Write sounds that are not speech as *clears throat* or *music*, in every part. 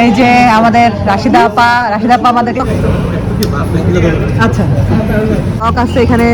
এই যে আমাদের রাশিদা আপা রাশিদা আপা আমাদের আচ্ছা। এখানে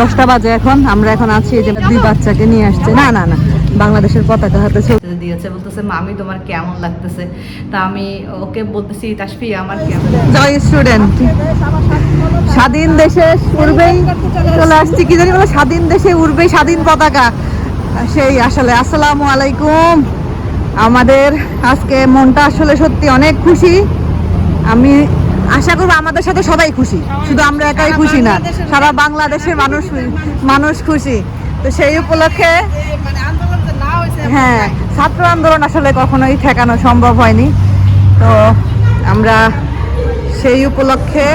দশটা বাজে এখন আমরা এখন আছি যে দুই বাচ্চাকে নিয়ে আসছে। না না না বাংলাদেশের পতাকা হাতে ছবি দিয়েছে বলতেছে মামি তোমার কেমন লাগতেছে? তা আমি ওকে বলতেছি তাসফি আমার কেমন জয় স্টুডেন্ট। স্বাধীন দেশে উড়বেই চলে আসছি কি জানি বলে স্বাধীন দেশে উড়বেই স্বাধীন পতাকা। সেই আসলে আসসালামু আলাইকুম। আমাদের আজকে মনটা আসলে সত্যি অনেক খুশি। আমি আশা করব আমাদের সাথে সবাই খুশি। শুধু আমরা একাই খুশি না সারা বাংলাদেশের মানুষ মানুষ খুশি। তো সেই উপলক্ষে হ্যাঁ ছাত্র আন্দোলন আসলে কখনোই ঠেকানো সম্ভব হয়নি। তো আমরা সেই উপলক্ষে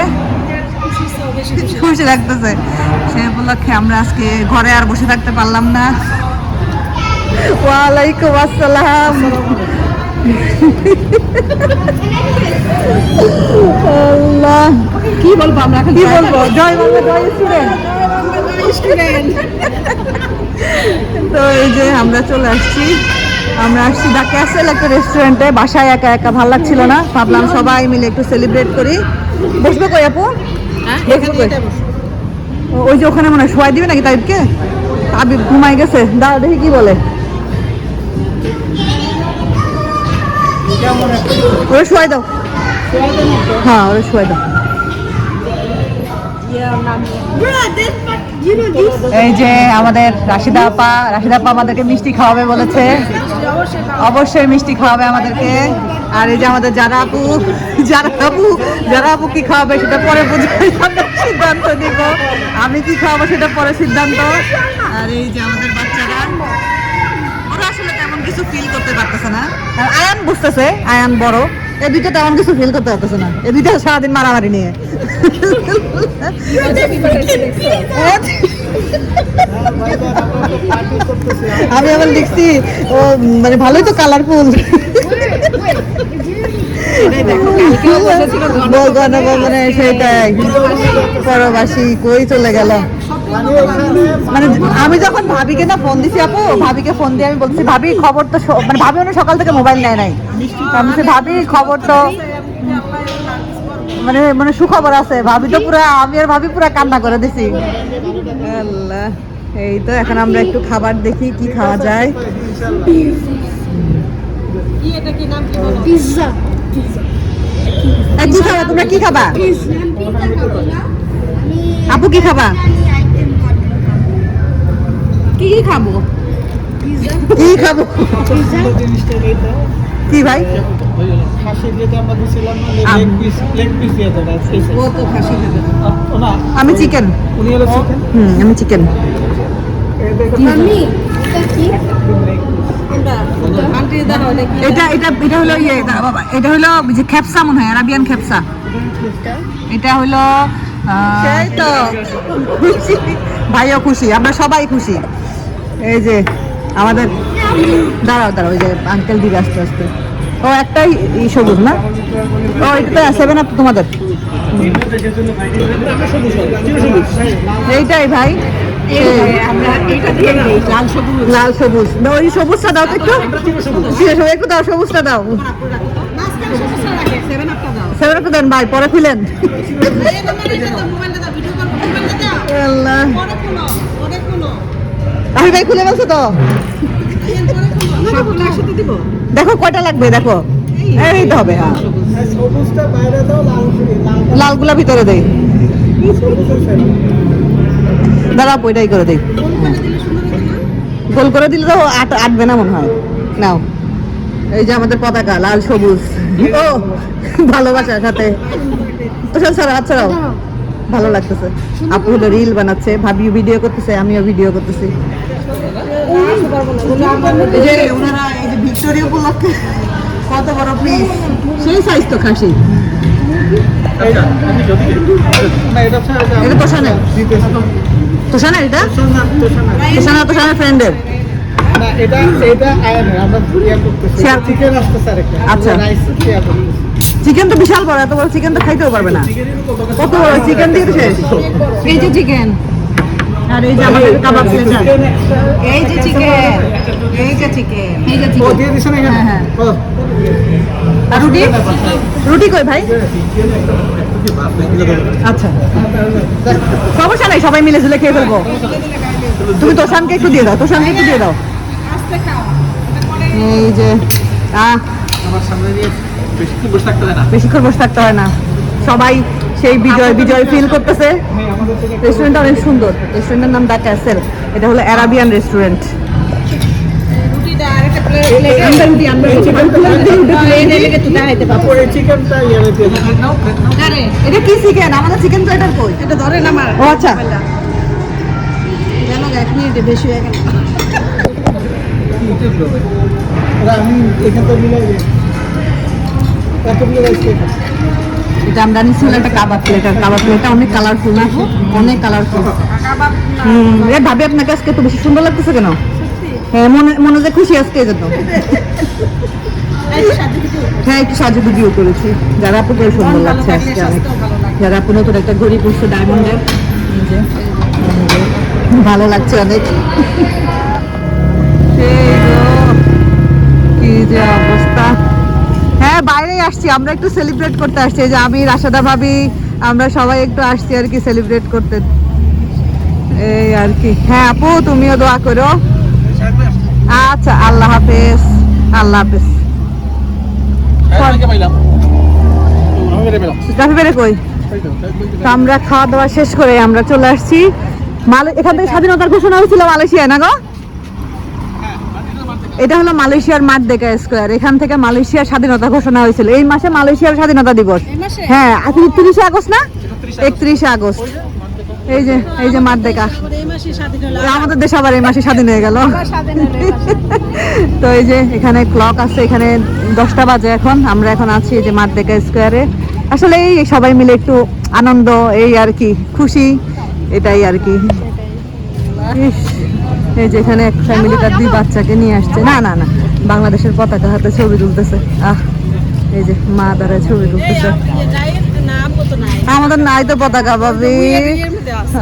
খুশি লাগতেছে। সেই উপলক্ষে আমরা আজকে ঘরে আর বসে থাকতে পারলাম না। ওয়ালাইকুম আসসালাম। আল্লাহ। কি বলব আমরা কি বলব? জয় বাংলা জয় স্টুডেন্ট। তো এই যে আমরা চলে আসছি। আমরা আসছি দা ক্যাসেল একটা রেস্টুরেন্টে বাসায় একা একা ভালো লাগছিল না। ভাবলাম সবাই মিলে একটু সেলিব্রেট করি। বসবে কই আপু? ও- ওই যে ওখানে মনে হয় শোয়াই দিবে নাকি তাইবকে? আবি ঘুমাই গেছে। দাঁড়া দেখি কি বলে। ওরে শোয়াই দাও। হ্যাঁ ওরে শোয়াই দাও। এই যে আমাদের রাশিদা আপা রাশিদা আপা আমাদেরকে মিষ্টি খাওয়াবে বলেছে। অবশ্যই মিষ্টি খাওয়াবে আমাদেরকে। আর এই যে আমাদের যারা আপু যারা আপু যারা আপু কি খাওয়াবে সেটা পরে বুঝে সিদ্ধান্ত নিব। আমি কি খাওয়াবো সেটা পরে সিদ্ধান্ত। না? আর আয়ান বুঝতেছে আয়ান বড়। এই দুইটা তেমন কিছু ফিল করতে পারতেছে না। এই দুইটা সারাদিন মারামারি নিয়ে। আমি আবার লিখছি, ও মানে ভালোই তো কালারফুল গণভবনে সেটাই। পরবাসী কই চলে গেল? মানে আমি যখন ভাবিকে না ফোন দিছি আপু ভাবিকে ফোন দিয়ে আমি বলছি ভাবি খবর তো মানে ভাবি অনেক সকাল থেকে মোবাইল নেয় নাই। আমি ভাবি খবর তো মানে মানে সুখবর আছে। ভাবি তো পুরা আমি আর ভাবি পুরা কান্না করে দিছি। আল্লাহ এই তো এখন আমরা একটু খাবার দেখি কি খাওয়া যায়। পিৎজা কি খাবা? তোমরা কি খাবা? আপু কি খাবা? কি কি খাব? কি খাব? কি ভাই? আম। লেগ পিস লেগ পিস দিয়ে দেবে ও তো খাসি খাবে। ও না আমি চিকেন। উনি হলো চিকেন? হুম আমি চিকেন। এটা এটা এটা এটা হলো ইয়ে এটা হলো যে খেপসা মনে হয় আরাবিয়ান খেপসা এটা? হলো সেই তো। খুশি। ভাইও খুশি আমরা সবাই খুশি। এই যে আমাদের দাঁড়াও দাঁড়াও ওই যে আঙ্কেল দিকে আস্তে আস্তে। ও একটাই ই সবুজ না? ও এটা সেভেন আপ তোমাদের? এইটাই ভাই। লাল সবুজ। না, ওই সবুজটা দাও তো একটু। একটু দাও সবুজটা দাও। সেভেন আপটা দেন ভাই পরে খুলেন। আল্লাহ। আমি ভাই খুলে বলছো তো? দেখো, কয়টা লাগবে, দেখো। এই তো হবে হ্যাঁ। লালগুলা ভিতরে দেই। দাঁড়া ওইটাই করে দেই। গোল করে দিলে তো আট, আটবে না মনে হয়। নাও। এই যে আমাদের পতাকা, লাল, সবুজ। ও, ভালোবাসার সাথে। তো সব আচ্ছা ভালো লাগতেছে। আপু রিল বানাচ্ছে, ভাবিও ভিডিও করতেছে, আমিও ভিডিও করতেছি। এই যে ওনারা এই যে ভিক্টোরিয়া উপলক্ষে কত বড় পিস সেই সাইজ তো খাসি। এটা তোষানের তোষানের এটা? তোষানা তোষানের ফ্রেন্ডের এটা এটা আয়ানের আমরা করতেছি চিকেন আচ্ছা। রাইস শেয়ার করতেছি চিকেন তো বিশাল বড় এত বড় চিকেন তো খাইতেও পারবে না। কত বড়? চিকেন দিয়ে শেষ। এই যে চিকেন আর এই যে আমাদের কাবাব প্লেটার এই যে চিকেন। এই যে চিকেন। এই যে ও দিয়ে দিছে না এখানে? হ্যাঁ, হ্যাঁ। ও। আর রুটি? রুটি কই ভাই? আচ্ছা। সমস্যা নাই সবাই মিলে ঝুলে খেয়ে ফেলব। তুমি তোষানকে একটু দিয়ে দাও তোষানকে একটু দিয়ে দাও। এই যে আহ। আমার সামনে দিয়ে বেশি বসে থাকতে হয় না। বেশিক্ষণ বসে থাকতে হয় না। সবাই সেই বিজয় বিজয় ফিল করতেছে। হ্যাঁ রেস্টুরেন্টটা অনেক সুন্দর। রেস্টুরেন্টের নাম দ্য ক্যাসেল এটা হলো অ্যারাবিয়ান রেস্টুরেন্ট এটা কি চিকেন আমাদের চিকেন প্লেটার কই? এটা ধরেন আমার। ও আচ্ছা। এক মিনিটে বেশি হয়ে গেল। আমি এখান থেকে এটা আমরা নিচ্ছিলাম একটা কাবাব প্লেটার কাবাব প্লেটটা অনেক কালারফুল না? অনেক কালারফুল হুম এ ভাবি আপনাকে আজকে তো বেশি সুন্দর লাগতেছে কেন? হ্যাঁ মনে মনে যে খুশি আজকে এই জন্য হ্যাঁ একটু সাজু গুজিও করেছি। যারা আপু করে সুন্দর লাগছে আজকে অনেক। যারা আপু নতুন একটা ঘড়ি পরছে ডায়মন্ডের ভালো লাগছে অনেক। বাইরেই আসছি, আমরা একটু সেলিব্রেট করতে আসছি। যে আমি, রাশাদা ভাবি, আমরা সবাই একটু আসছি আর কি সেলিব্রেট করতে। এই আর কি। হ্যাঁ আপু, তুমিও দোয়া করো। আচ্ছা আল্লাহ হাফেজ আল্লাহ হাফেজ। কই? আমরা খাওয়া দাওয়া শেষ করে আমরা চলে আসছি। এখান থেকে স্বাধীনতার ঘোষণা হয়েছিল মালয়েশিয়ায়, না গো? এটা হলো মালয়েশিয়ার মাঠ দেখা স্কোয়ার এখান থেকে মালয়েশিয়ার স্বাধীনতা ঘোষণা হয়েছিল। এই মাসে মালয়েশিয়ার স্বাধীনতা দিবস? হ্যাঁ তিরিশে আগস্ট না? একত্রিশে আগস্ট। এই যে এই যে মাঠ দেখা আমাদের দেশ আবার এই মাসে স্বাধীন হয়ে গেল। তো এই যে এখানে ক্লক আছে এখানে দশটা বাজে এখন। আমরা এখন আছি এই যে মাঠ দেখা স্কোয়ারে আসলে এই সবাই মিলে একটু আনন্দ এই আর কি খুশি এটাই আর কি। ইস, এই যে এখানে এক ফ্যামিলি তার দুই বাচ্চাকে নিয়ে আসছে। না না না বাংলাদেশের পতাকা হাতে ছবি তুলতেছে। আহ এই যে মা দ্বারা ছবি তুলতেছে। আমাদের নাই তো পতাকা।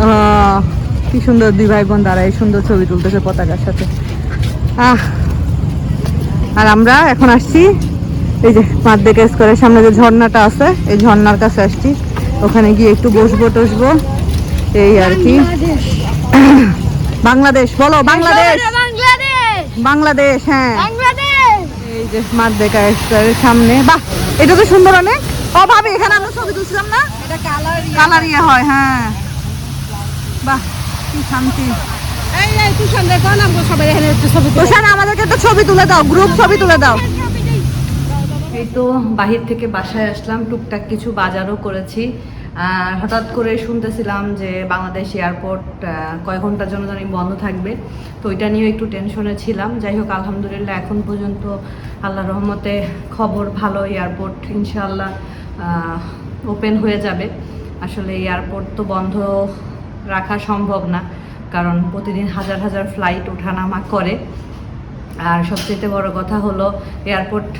আহ, কি সুন্দর দুই ভাই বোন এই সুন্দর ছবি তুলতেছে পতাকার সাথে। আহ আর আমরা এখন আসছি এই যে পাঁচ দেখে স্কোয়ারের সামনে যে ঝর্ণাটা আছে এই ঝর্ণার কাছে আসছি। ওখানে গিয়ে একটু বসবো টসবো এই আর কি। বাংলাদেশ বলো বাংলাদেশ। বাংলাদেশ। বাংলাদেশ হ্যাঁ। এই যে মাঠ সামনে। বাহ এটা তো সুন্দর অনেক। ও এখানে আমরা ছবি তুলছিলাম না? এটা কালার কালার ইয়ে হয় হ্যাঁ। বাহ কি শান্তি। এই এই তুষার দেখো সবাই এখানে একটু ছবি তুলি। আমাদেরকে একটা ছবি তুলে দাও গ্রুপ ছবি তুলে দাও। এই তো বাহির থেকে বাসায় আসলাম। টুকটাক কিছু বাজারও করেছি। হঠাৎ করে শুনতেছিলাম যে বাংলাদেশ এয়ারপোর্ট কয় ঘণ্টার জন্য জানি বন্ধ থাকবে। তো ওইটা নিয়েও একটু টেনশনে ছিলাম। যাই হোক, আলহামদুলিল্লাহ এখন পর্যন্ত আল্লাহ রহমতে খবর ভালো, এয়ারপোর্ট ইনশাল্লাহ ওপেন হয়ে যাবে। আসলে এয়ারপোর্ট তো বন্ধ রাখা সম্ভব না, কারণ প্রতিদিন হাজার হাজার ফ্লাইট ওঠানামা করে। আর সবচেয়ে বড় কথা হলো, এয়ারপোর্ট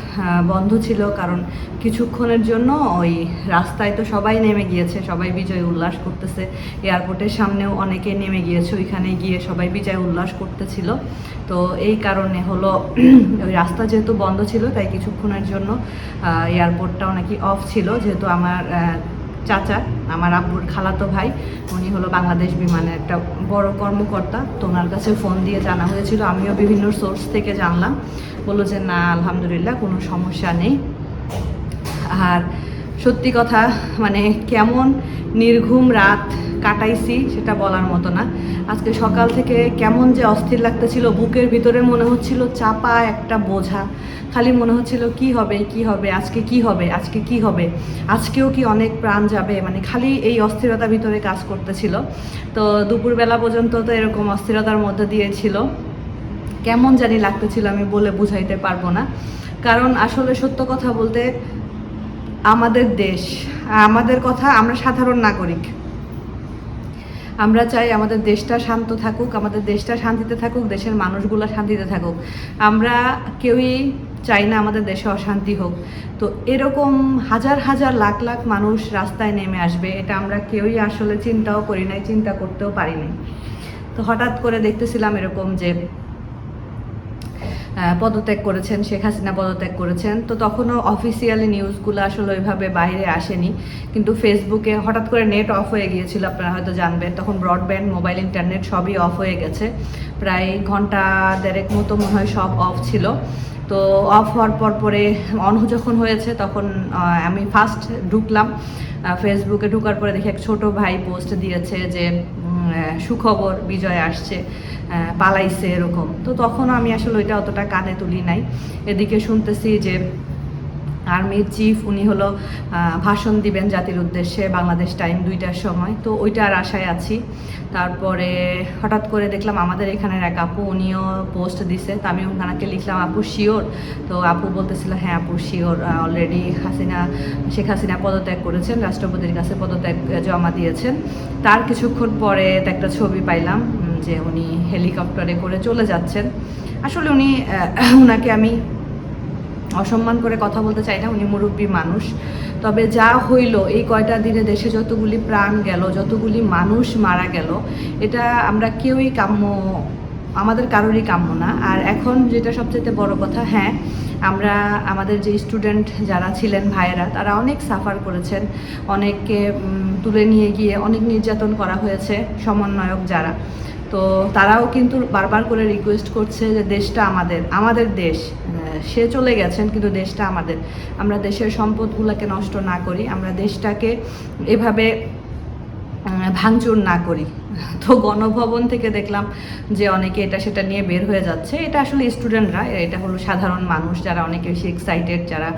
বন্ধ ছিল কারণ কিছুক্ষণের জন্য ওই রাস্তায় তো সবাই নেমে গিয়েছে, সবাই বিজয় উল্লাস করতেছে। এয়ারপোর্টের সামনেও অনেকে নেমে গিয়েছে, ওইখানে গিয়ে সবাই বিজয় উল্লাস করতেছিল। তো এই কারণে হলো *clears throat* ওই রাস্তা যেহেতু বন্ধ ছিল, তাই কিছুক্ষণের জন্য এয়ারপোর্টটাও নাকি অফ ছিল। যেহেতু আমার চাচা, আমার আব্বুর খালাতো ভাই, উনি হলো বাংলাদেশ বিমানের একটা বড় কর্মকর্তা। তো ওনার কাছে ফোন দিয়ে জানা হয়েছিল, আমিও বিভিন্ন সোর্স থেকে জানলাম। বলল যে, না, আলহামদুলিল্লাহ, কোনো সমস্যা নেই। আর সত্যি কথা মানে কেমন নির্ঘুম রাত কাটাইছি, সেটা বলার মতো না। আজকে সকাল থেকে কেমন যে অস্থির লাগতেছিল, বুকের ভিতরে মনে হচ্ছিল চাপা একটা বোঝা। খালি মনে হচ্ছিল, কি হবে কি হবে, আজকে কি হবে, আজকে কি হবে? আজকেও কি অনেক প্রাণ যাবে? মানে খালি এই অস্থিরতা ভিতরে কাজ করতেছিল। তো দুপুরবেলা পর্যন্ত তো এরকম অস্থিরতার মধ্যে দিয়েছিল। কেমন জানি লাগতেছিল, আমি বলে বুঝাইতে পারব না। কারণ আসলে সত্য কথা বলতে আমাদের দেশ, আমাদের কথা আমরা সাধারণ নাগরিক। আমরা চাই আমাদের দেশটা শান্ত থাকুক, আমাদের দেশটা শান্তিতে থাকুক, দেশের মানুষগুলো শান্তিতে থাকুক। আমরা কেউই চাই না আমাদের দেশে অশান্তি হোক। তো এরকম হাজার হাজার লাখ লাখ মানুষ রাস্তায় নেমে আসবে, এটা আমরা কেউই আসলে চিন্তাও করি নাই, চিন্তা করতেও পারি নাই। তো হঠাৎ করে দেখতেছিলাম এরকম যে পদত্যাগ করেছেন, শেখ হাসিনা পদত্যাগ করেছেন। তো তখনও অফিসিয়ালি নিউজগুলো আসলে ওইভাবে বাইরে আসেনি। কিন্তু ফেসবুকে হঠাৎ করে নেট অফ হয়ে গিয়েছিল, আপনারা হয়তো জানবেন। তখন ব্রডব্যান্ড মোবাইল ইন্টারনেট সবই অফ হয়ে গেছে। প্রায় ঘণ্টা দেড়েক মতো মনে হয় সব অফ ছিল। তো অফ হওয়ার পর পরে অন যখন হয়েছে, তখন আমি ফার্স্ট ঢুকলাম। ফেসবুকে ঢুকার পরে দেখি এক ছোট ভাই পোস্ট দিয়েছে যে সুখবর, বিজয় আসছে পালাইছে এরকম। তো তখন আমি আসলে ওইটা অতটা কানে তুলি নাই। এদিকে শুনতেছি যে আর্মির চিফ উনি হলো ভাষণ দিবেন জাতির উদ্দেশ্যে বাংলাদেশ টাইম দুইটার সময়। তো ওইটার আশায় আছি। তারপরে হঠাৎ করে দেখলাম আমাদের এখানের এক আপু, উনিও পোস্ট দিছে। তো আমি ওনাকে লিখলাম, আপু শিওর তো আপু বলতেছিল হ্যাঁ আপু শিওর অলরেডি হাসিনা, শেখ হাসিনা পদত্যাগ করেছেন। রাষ্ট্রপতির কাছে পদত্যাগ জমা দিয়েছেন। তার কিছুক্ষণ পরে একটা ছবি পাইলাম যে উনি হেলিকপ্টারে করে চলে যাচ্ছেন। আসলে উনি উনাকে আমি অসম্মান করে কথা বলতে চাই না, উনি মুরব্বী মানুষ। তবে যা হইল, এই কয়টা দিনে দেশে যতগুলি প্রাণ গেল, যতগুলি মানুষ মারা গেল, এটা আমরা কেউই কাম্য, আমাদের কারোরই কাম্য না। আর এখন যেটা সবচেয়ে বড় কথা হ্যাঁ আমরা, আমাদের যে স্টুডেন্ট যারা ছিলেন ভাইয়েরা, তারা অনেক সাফার করেছেন, অনেককে তুলে নিয়ে গিয়ে অনেক নির্যাতন করা হয়েছে, সমন্বয়ক যারা। তো তারাও কিন্তু বারবার করে রিকোয়েস্ট করছে যে দেশটা আমাদের আমাদের দেশ সে চলে গেছেন, কিন্তু দেশটা আমাদের। আমরা দেশের সম্পদগুলোকে নষ্ট না করি, আমরা দেশটাকে এভাবে ভাঙচুর না করি। *laughs* তো গণভবন থেকে দেখলাম যে অনেকে এটা সেটা নিয়ে বের হয়ে যাচ্ছে। এটা আসলে স্টুডেন্টরা, এটা হলো সাধারণ মানুষ যারা অনেকে বেশি এক্সাইটেড যারা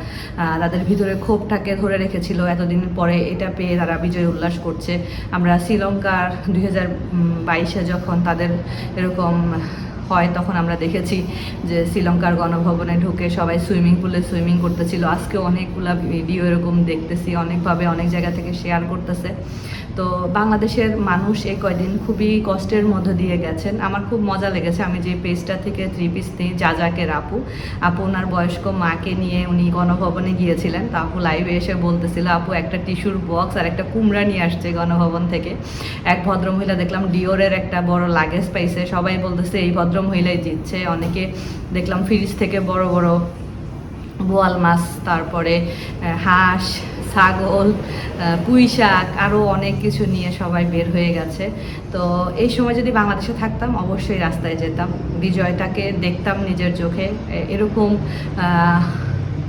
তাদের ভিতরে ক্ষোভটাকে ধরে রেখেছিল। এতদিন পরে এটা পেয়ে তারা বিজয় উল্লাস করছে। আমরা শ্রীলঙ্কার দুই হাজার বাইশে যখন তাদের এরকম হয়, তখন আমরা দেখেছি যে শ্রীলঙ্কার গণভবনে ঢুকে সবাই সুইমিং পুলে সুইমিং করতেছিল। আজকে অনেকগুলা ভিডিও এরকম দেখতেছি, অনেকভাবে অনেক জায়গা থেকে শেয়ার করতেছে। তো বাংলাদেশের মানুষ এই কয়দিন খুবই কষ্টের মধ্য দিয়ে গেছেন। আমার খুব মজা লেগেছে, আমি যে পেজটা থেকে থ্রি পিস নিই যা যাকের আপু। আপু, ওনার বয়স্ক মাকে নিয়ে উনি গণভবনে গিয়েছিলেন, তো আপু লাইভে এসে বলতেছিল, আপু, একটা টিস্যুর বক্স আর একটা কুমড়া নিয়ে আসছে গণভবন থেকে। এক ভদ্রমহিলা দেখলাম ডিওরের একটা বড় লাগেজ পাইছে। সবাই বলতেছে, এই ভদ্রমহিলাই জিতছে অনেকে দেখলাম ফ্রিজ থেকে বড় বড় বোয়াল মাছ, তারপরে হাঁস, ছাগল পুঁই শাক আরও অনেক কিছু নিয়ে সবাই বের হয়ে গেছে। তো এই সময় যদি বাংলাদেশে থাকতাম, অবশ্যই রাস্তায় যেতাম। বিজয়টাকে দেখতাম নিজের চোখে। এরকম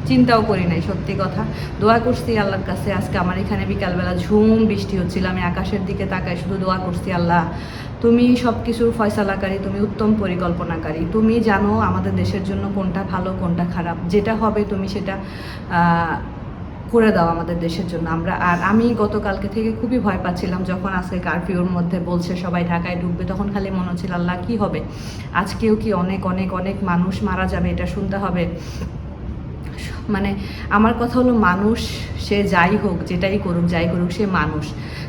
চিন্তাও করি নাই, সত্যি কথা। দোয়া করছি আল্লাহর কাছে, আজকে আমার এখানে বিকালবেলা ঝুম, বৃষ্টি হচ্ছিল, আমি আকাশের দিকে তাকাই শুধু দোয়া করছি আল্লাহ। তুমি সব কিছুর ফয়সালাকারী, তুমি উত্তম পরিকল্পনাকারী। তুমি জানো আমাদের দেশের জন্য কোনটা ভালো, কোনটা খারাপ। যেটা হবে তুমি সেটা করে দাও আমাদের দেশের জন্য। আমরা, আর আমি গতকালকে থেকে খুবই ভয় পাচ্ছিলাম যখন আজকে কারফিউর মধ্যে বলছে সবাই ঢাকায় ঢুকবে, তখন খালি মনে হচ্ছিল, আল্লাহ, কী হবে? আজকেও কি অনেক অনেক অনেক মানুষ মারা যাবে, এটা শুনতে হবে। মানে আমার কথা হলো মানুষ, সে যাই হোক, যেটাই করুক, যাই করুক, সে মানুষ।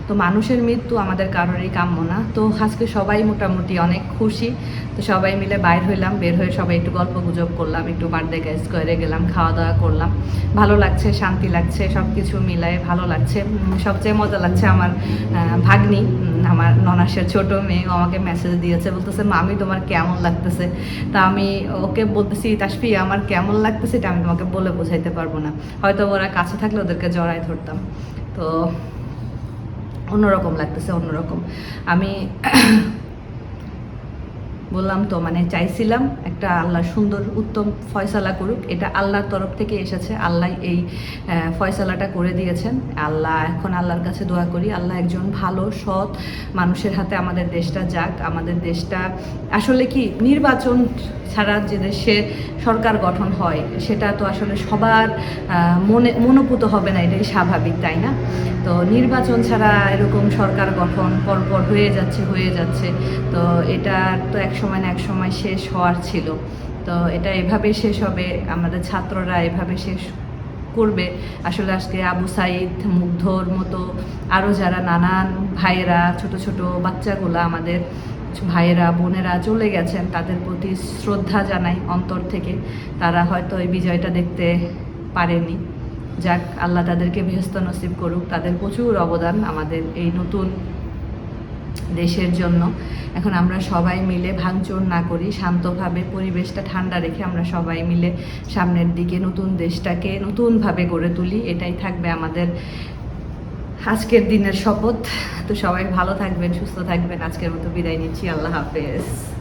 তো মানুষের মৃত্যু আমাদের কারোরই কাম্য না। তো আজকে সবাই মোটামুটি অনেক খুশি। তো সবাই মিলে বাইর হইলাম, বের হয়ে সবাই একটু গল্প গুজব করলাম, একটু বার্থডে স্কোয়ারে গেলাম খাওয়া দাওয়া করলাম। ভালো লাগছে, শান্তি লাগছে সব কিছু মিলায় ভালো লাগছে। সবচেয়ে মজা লাগছে আমার ভাগ্নি আমার ননাসের ছোট মেয়ে আমাকে মেসেজ দিয়েছে, বলতেছে, মামি, তোমার কেমন লাগতেছে? তা আমি ওকে বলতেছি তাসফি আমার কেমন লাগতেছে? এটা আমি তোমাকে বলে বোঝাইতে পারব না। হয়তো ওরা কাছে থাকলে ওদেরকে জড়াই ধরতাম। তো অন্যরকম লাগতেছে, অন্যরকম। আমি বললাম তো মানে চাইছিলাম একটা আল্লাহ সুন্দর, উত্তম ফয়সালা করুক। এটা আল্লাহর তরফ থেকে এসেছে। আল্লাহ এই ফয়সালাটা করে দিয়েছেন। আল্লাহ এখন আল্লাহর কাছে দোয়া করি। আল্লাহ একজন ভালো, সৎ মানুষের হাতে আমাদের দেশটা যাক। আমাদের দেশটা আসলে কি, নির্বাচন ছাড়া যে দেশে সরকার গঠন হয়, সেটা তো আসলে সবার মনে মনোপুত হবে না। এটাই স্বাভাবিক, তাই না? তো নির্বাচন ছাড়া এরকম সরকার গঠন পরপর হয়ে যাচ্ছে হয়ে যাচ্ছে। তো এটা তো এক সময় না এক সময় শেষ হওয়ার ছিল। তো এটা এভাবে শেষ হবে, আমাদের ছাত্ররা এভাবে শেষ করবে। আসলে আজকে আবু সাইদ মুগ্ধর মতো আরও যারা নানান ভাইয়েরা, ছোট ছোট বাচ্চাগুলো আমাদের ভাইয়েরা, বোনেরা চলে গেছেন, তাদের প্রতি শ্রদ্ধা জানাই অন্তর থেকে। তারা হয়তো এই বিজয়টা দেখতে পারেনি। যাক, আল্লাহ তাদেরকে বেহস্ত নসিব করুক, তাদের প্রচুর অবদান আমাদের এই নতুন দেশের জন্য। এখন আমরা সবাই মিলে ভাঙচুর না করি, শান্তভাবে পরিবেশটা ঠান্ডা রেখে আমরা সবাই মিলে সামনের দিকে নতুন দেশটাকে নতুনভাবে গড়ে তুলি, এটাই থাকবে আমাদের আজকের দিনের শপথ। তো সবাই ভালো থাকবেন, সুস্থ থাকবেন। আজকের মতো বিদায় নিচ্ছি, আল্লাহ হাফেজ।